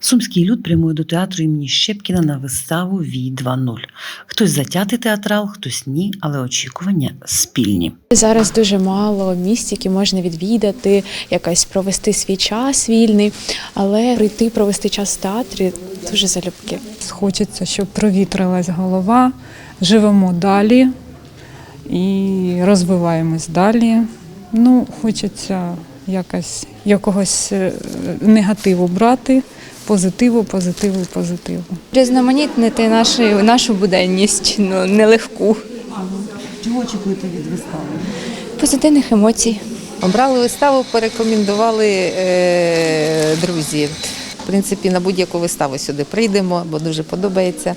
Сумський люд прямує до театру імені Щепкіна на виставу Вій 2.0. Хтось затятий театрал, хтось ні, але очікування спільні. Зараз дуже мало місць, які можна відвідати, якось провести свій час вільний, але прийти провести час в театрі дуже залюбки. Хочеться, щоб провітрилась голова, живемо далі і розвиваємось далі. Ну, хочеться якось якогось е, негативу брати, позитиву, позитиву, позитиву. Різноманітнити нашу, нашу буденність, ну нелегку. Чого очікуєте від вистави? Позитивних емоцій. Обрали виставу, порекомендували е, друзі. В принципі, на будь-яку виставу сюди прийдемо, бо дуже подобається.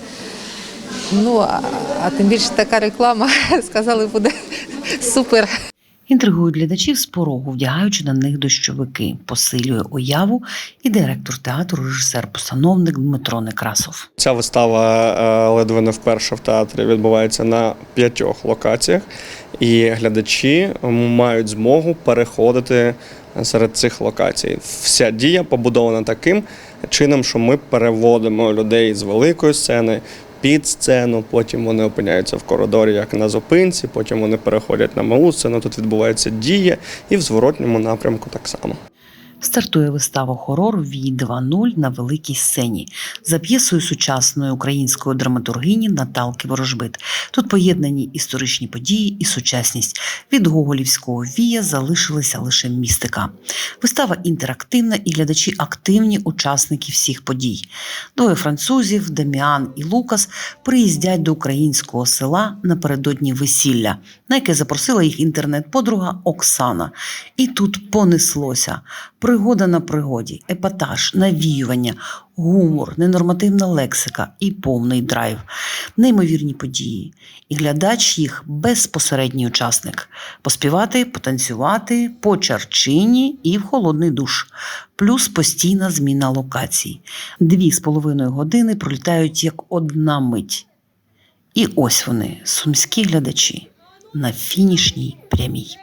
Ну, а, а тим більше така реклама, сказали, буде супер. Інтригують глядачів з порогу, вдягаючи на них дощовики, посилює уяву і директор театру, режисер-постановник Дмитро Некрасов. Ця вистава е, ледве не вперше в театрі відбувається на п'ятьох локаціях, і глядачі мають змогу переходити серед цих локацій. Вся дія побудована таким чином, що ми переводимо людей з великої сцени. Під сцену, потім вони опиняються в коридорі, як на зупинці, потім вони переходять на малу сцену. Тут відбувається дія, і в зворотньому напрямку так само. Стартує вистава хорор Вій 2.0 на великій сцені за п'єсою сучасної української драматургині Наталки Ворожбит. Тут поєднані історичні події і сучасність. Від гоголівського вія залишилася лише містика. Вистава інтерактивна і глядачі активні учасники всіх подій. Двоє французів, Деміан і Лукас, приїздять до українського села напередодні весілля, на яке запросила їх інтернет-подруга Оксана. І тут понеслося. Пригода на пригоді, епатаж, навіювання, гумор, ненормативна лексика і повний драйв, неймовірні події. І глядач їх безпосередній учасник. Поспівати, потанцювати, по чарчині і в холодний душ. Плюс постійна зміна локацій. Дві з половиною години пролітають як одна мить. І ось вони, сумські глядачі, на фінішній прямій.